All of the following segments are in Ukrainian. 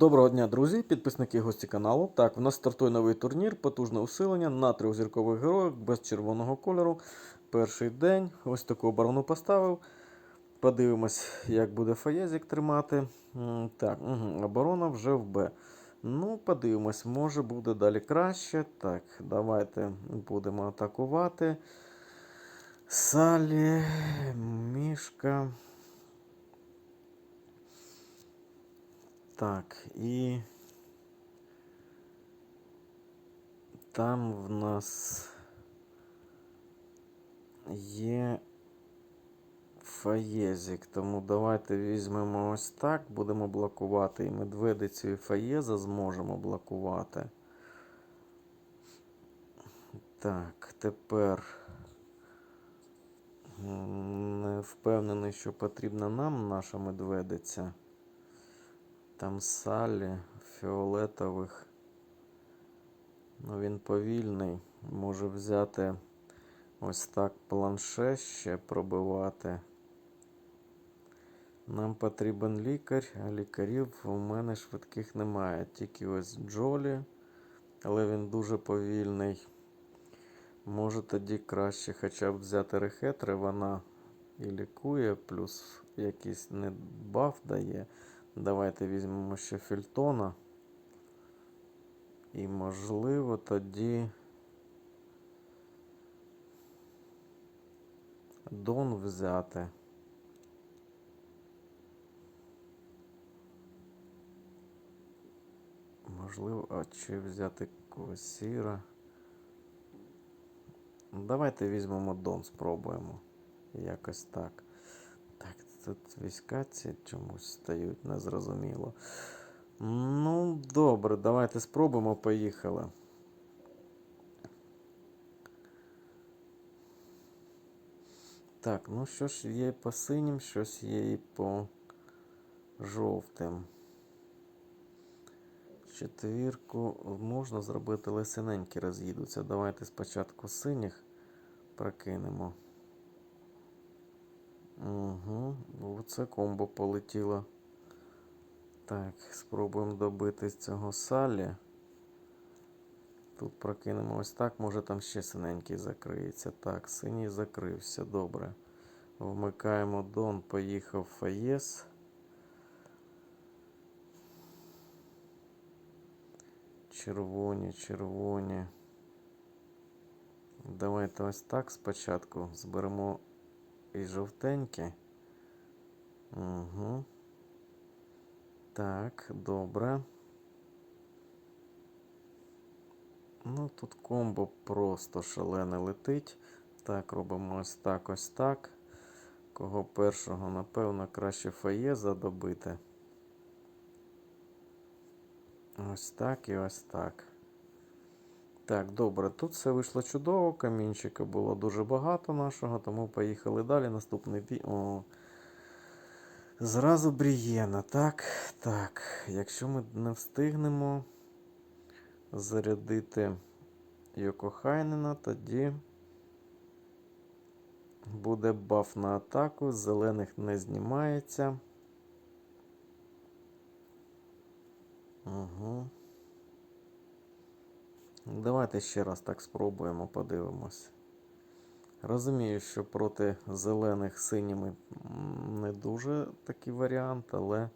Доброго дня, друзі, підписники і гості каналу. Так, в нас стартує новий турнір, потужне усилення на трьох зіркових героїв без червоного кольору. Перший день. Ось таку оборону поставив. Подивимось, як буде Фаєзік тримати. Так, угу, оборона вже в Б. Ну, подивимось, може буде далі краще. Так, давайте будемо атакувати. Салі, мішка. Так, і там в нас є фаєзик, тому давайте візьмемо ось так, будемо блокувати. І медведицю і фаєза зможемо блокувати. Так, тепер не впевнений, що потрібна нам наша медведиця. Там Салі фіолетових. Ну, він повільний. Може взяти ось так планше ще пробивати. Нам потрібен лікар, а лікарів у мене швидких немає. Тільки ось Джолі, але він дуже повільний. Може тоді краще хоча б взяти рехетри, вона і лікує, плюс якийсь не баф дає. Давайте візьмемо ще Фільтона. І, можливо, тоді Дон взяти. Можливо, а чи взяти Косіра. Давайте візьмемо Дон, спробуємо. Якось так. Тут війська ці чомусь стають незрозуміло. Ну, добре, давайте спробуємо, поїхали. Так, ну що ж є по синім, щось є і по жовтим. Четвірку можна зробити, але синенькі роз'їдуться. Давайте спочатку синіх прокинемо. Угу, оце комбо полетіло. Так, спробуємо добити цього салі. Тут прокинемо ось так, може там ще синенький закриється. Так, синій закрився, добре. Вмикаємо Дон, поїхав Фаєс. Червоні, червоні. Давайте ось так спочатку зберемо і жовтенькі. Угу. Так, добре. Ну, тут комбо просто шалене летить. Так, робимо ось так, ось так. Кого першого, напевно, краще фає задобити. Ось так і ось так. Так, добре, тут все вийшло чудово. Камінчика було дуже багато нашого, тому поїхали далі. Наступний бій. О, Зразу Брієна. Так, так. Якщо ми не встигнемо зарядити Йокохайнена, тоді буде баф на атаку. Зелених не знімається. Угу. Давайте ще раз так спробуємо, подивимось. Розумію, що проти зелених синіми не дуже такий варіант, але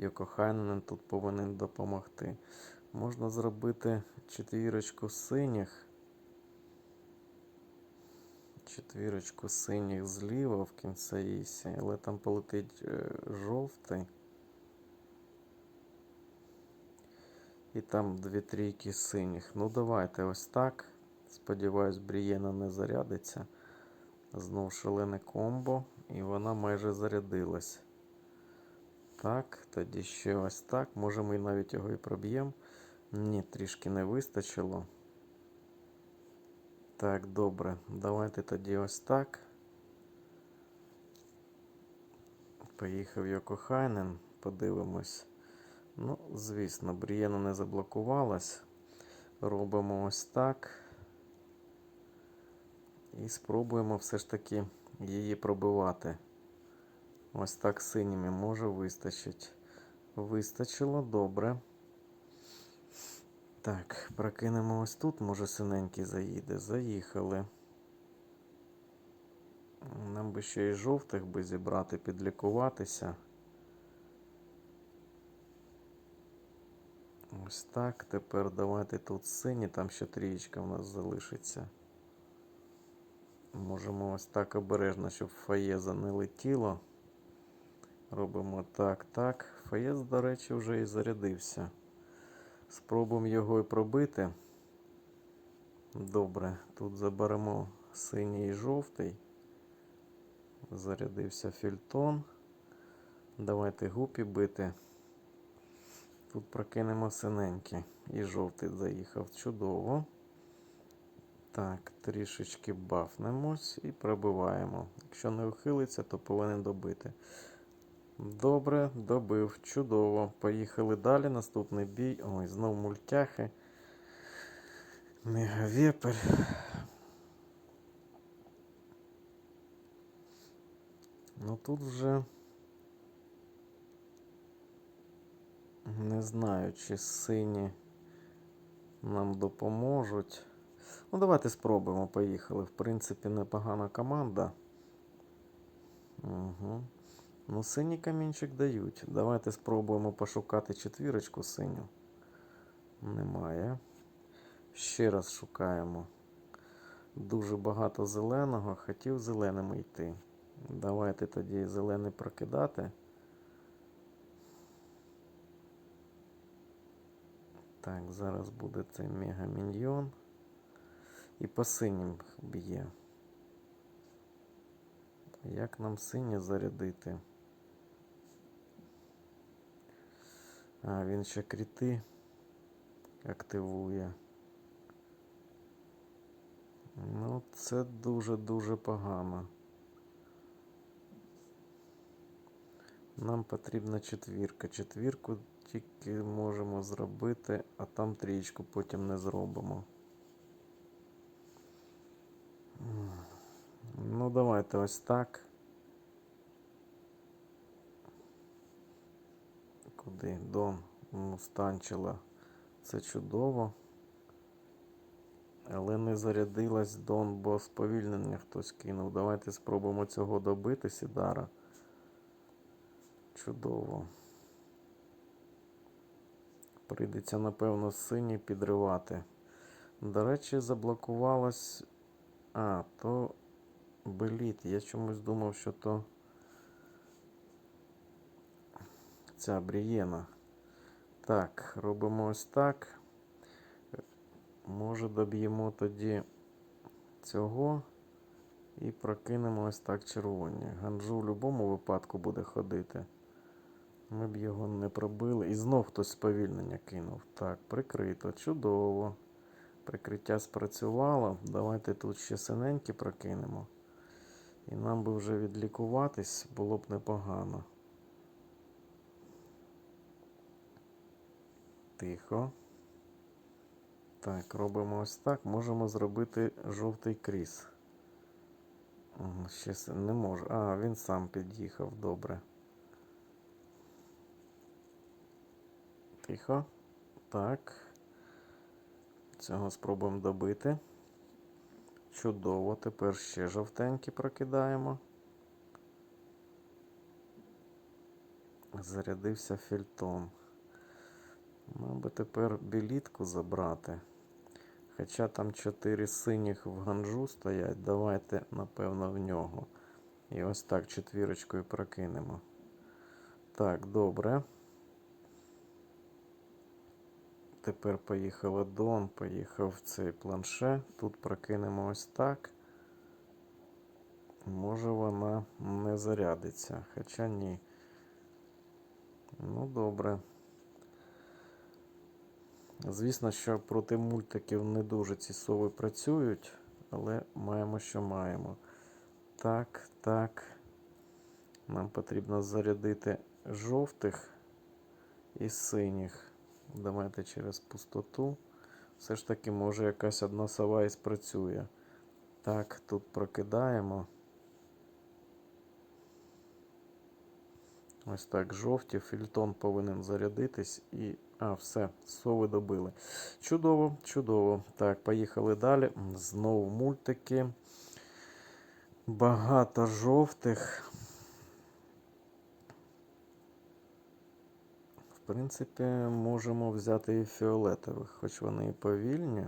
Йокохайнен тут повинен допомогти. Можна зробити четвірочку синіх. Четвірочку синіх зліва в кінцаїсі, але там полетить е, жовтий. І там дві трійки синіх. Ну, давайте ось так. Сподіваюсь, Брієна не зарядиться. Знов шалене комбо, і вона майже зарядилась. Так, тоді ще ось так. Може ми навіть його і проб'ємо. Ні, трішки не вистачило. Так, добре. Давайте тоді ось так. Поїхав Йокохайнен, подивимось. Ну, звісно, Брієна не заблокувалась. Робимо ось так. І спробуємо все ж таки її пробивати. Ось так синіми може вистачить. Вистачило, добре. Так, прокинемо ось тут, може синенький заїде. Заїхали. Нам би ще й жовтих би зібрати, підлікуватися. Ось так. Тепер давайте тут сині, там ще трієчка в нас залишиться. Можемо ось так обережно, щоб фаєза не летіло. Робимо так, так. Фаєз, до речі, вже і зарядився. Спробуємо його і пробити. Добре, тут заберемо синій і жовтий. Зарядився фільтон. Давайте гупі бити. Тут прокинемо синенький. І жовтий заїхав. Чудово. Так, трішечки бафнемось і пробиваємо. Якщо не ухилиться, то повинен добити. Добре, добив. Чудово. Поїхали далі. Наступний бій. Ой, знов мультяхи. Мегавепер. Ну тут вже не знаю, чи сині нам допоможуть. Ну, давайте спробуємо. Поїхали. В принципі, непогана команда. Угу. Ну, синій камінчик дають. Давайте спробуємо пошукати четвірочку синю. Немає. Ще раз шукаємо. Дуже багато зеленого. Хотів зеленим йти. Давайте тоді зелений прокидати. Так, зараз буде цей мега-міньйон. І по синім б'є. Як нам сині зарядити? А, він ще кріти активує. Ну, це дуже-дуже погано. Нам потрібна четвірка. Четвірку тільки можемо зробити, а там трієчку потім не зробимо. Ну, давайте ось так. Куди? Дон ну, станчила. Це чудово. Але не зарядилась Дон, бо сповільнення хтось кинув. Давайте спробуємо цього добити, Сідара. Чудово. Прийдеться, напевно, синій підривати. До речі, заблокувалась. А, то Беліт. Я чомусь думав, що то ця Брієна. Так, робимо ось так. Може доб'ємо тоді цього і прокинемо ось так червоні. Ганджу в будь-якому випадку буде ходити. Ми б його не пробили. І знов хтось сповільнення кинув. Так, прикрито. Чудово. Прикриття спрацювало. Давайте тут ще синенькі прокинемо. І нам би вже відлікуватись було б непогано. Тихо. Так, робимо ось так. Можемо зробити жовтий кріс. Ще не можу. А, він сам під'їхав, добре. Тихо. Так. Цього спробуємо добити. Чудово. Тепер ще жовтенькі прокидаємо. Зарядився фільтон. Нам би тепер білітку забрати. Хоча там чотири синіх в ганжу стоять, давайте, напевно, в нього. І ось так четвірочкою прокинемо. Так, добре. Тепер поїхав Дон, поїхав цей планше. Тут прокинемо ось так. Може вона не зарядиться. Хоча ні. Ну, добре. Звісно, що проти мультиків не дуже ці сови працюють, але маємо, що маємо. Так, так. Нам потрібно зарядити жовтих і синіх. Давайте через пустоту. Все ж таки, може, якась одна сова і спрацює. Так, тут прокидаємо. Ось так, жовті. Фільтон повинен зарядитись і. А, все, сови добили. Чудово, чудово. Так, поїхали далі. Знову мультики. Багато жовтих. Принципі, можемо взяти і фіолетових, хоч вони і повільні.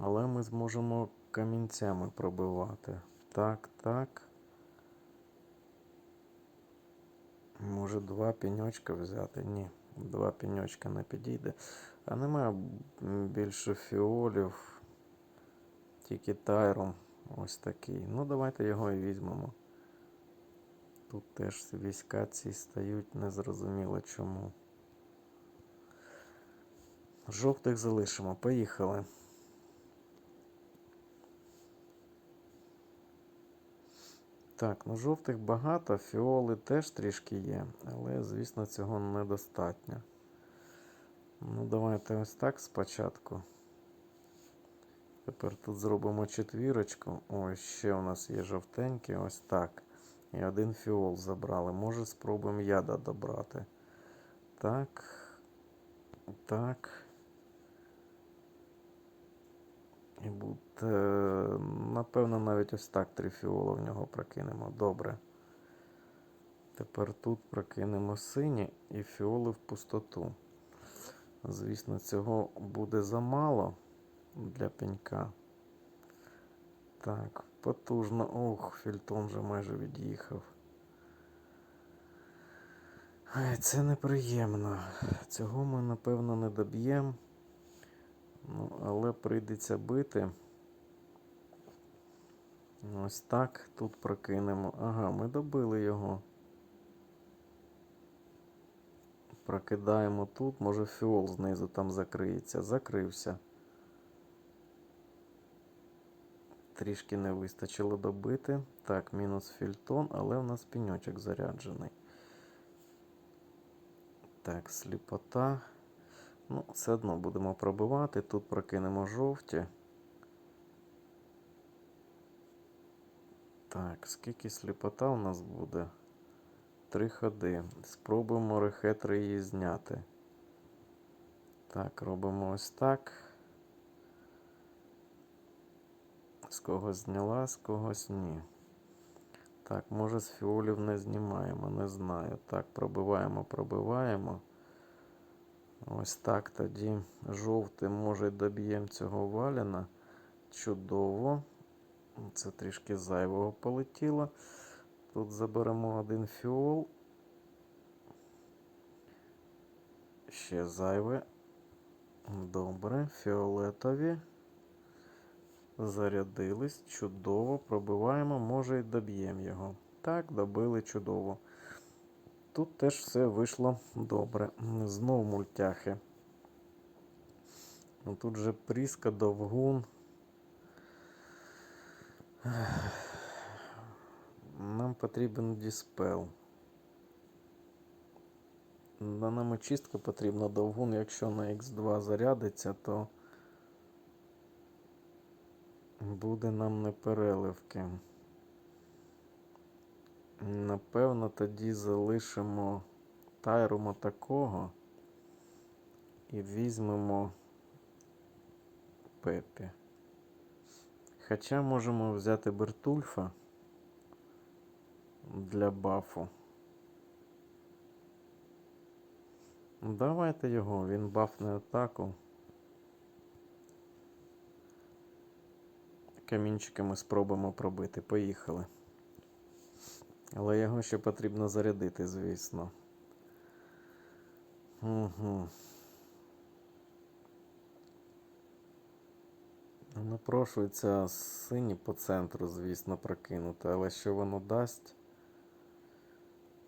Але ми зможемо камінцями пробивати. Так, так. Може два пеньочка взяти? Ні, два пеньочка не підійде. А немає більше фіолів. Тільки тайром ось такий. Ну, давайте його і візьмемо. Тут теж війська ці стають незрозуміло чому. Жовтих залишимо. Поїхали. Так, ну жовтих багато, фіоли теж трішки є, але, звісно, цього недостатньо. Ну, давайте ось так спочатку. Тепер тут зробимо четвірочку. Ось ще у нас є жовтенькі, ось так. І один фіол забрали. Може спробуємо яда добрати. Так. Так. І буде, напевно, навіть ось так три фіола в нього прокинемо. Добре. Тепер тут прокинемо сині і фіоли в пустоту. Звісно, цього буде замало для пенька. Так, потужно. Ох, фільтон вже майже від'їхав. Це неприємно. Цього ми, напевно, не доб'ємо. Ну, але прийдеться бити. Ось так тут прокинемо. Ага, ми добили його. Прокидаємо тут. Може фіол знизу там закриється. Закрився. Трішки не вистачило добити. Так, мінус фільтон, але в нас піньочок заряджений. Так, сліпота. Ну, все одно будемо пробивати. Тут прокинемо жовті. Так, скільки сліпота у нас буде? Три ходи. Спробуємо рехетри її зняти. Так, робимо ось так. З когось зняла, з когось ні. Так, може з фіолів не знімаємо, не знаю. Так, пробиваємо, пробиваємо. Ось так тоді жовтим, може, доб'ємо цього валіна. Чудово. Це трішки зайвого полетіло. Тут заберемо один фіол. Ще зайве. Добре, фіолетові. Зарядились. Чудово. Пробиваємо, може і доб'ємо його. Так, добили чудово. Тут теж все вийшло добре. Знов мультяхи. Ну, Тут же Пріска, Довгун. Нам потрібен діспел. На нам очистка потрібна довгун. Якщо на Х2 зарядиться, то буде нам непереливки. Напевно, тоді залишимо тайрума такого і візьмемо Пепі. Хоча можемо взяти Бертульфа для бафу. Давайте його, він бафне атаку. Камінчиками спробуємо пробити. Поїхали. Але його ще потрібно зарядити, звісно. Угу. Напрошується сині по центру, звісно, прокинути, але що воно дасть?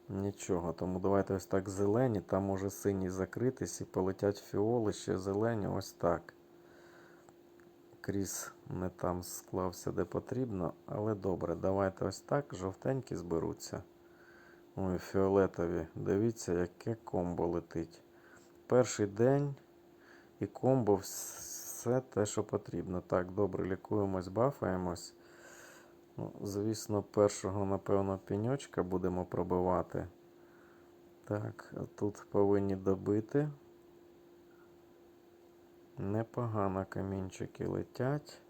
Нічого. Тому давайте ось так зелені, там може синій закритись і полетять фіоли, ще зелені, ось так. Кріс не там склався де потрібно, але добре, давайте ось так, жовтенькі зберуться. Ой, фіолетові. Дивіться, яке комбо летить. Перший день і комбо все те, що потрібно. Так, добре, лікуємось, бафаємось. Ну, звісно, першого, напевно, пеньочка будемо пробивати. Так, тут повинні добити. Непогано камінчики летять.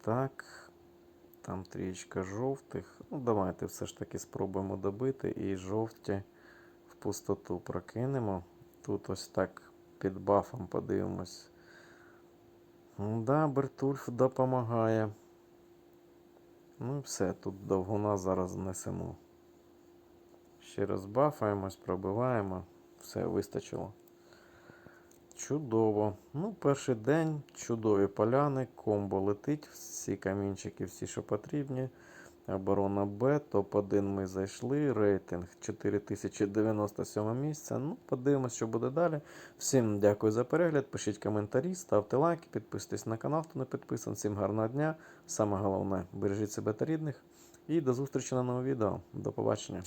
Так. Там трієчка жовтих. Ну, давайте все ж таки спробуємо добити і жовті в пустоту прокинемо. Тут ось так під бафом подивимось. Да, Бертульф допомагає. Ну і все, тут довгуна зараз внесемо. Ще раз бафаємось, пробиваємо. Все, вистачило. Чудово. Ну, перший день, чудові поляни, комбо летить, всі камінчики, всі, що потрібні. Оборона Б, топ-1 ми зайшли. Рейтинг 4097 місце. Ну, подивимось, що буде далі. Всім дякую за перегляд. Пишіть коментарі, ставте лайки, підписуйтесь на канал, хто не підписаний. Всім гарного дня. Саме головне, бережіть себе та рідних. І до зустрічі на новому відео. До побачення.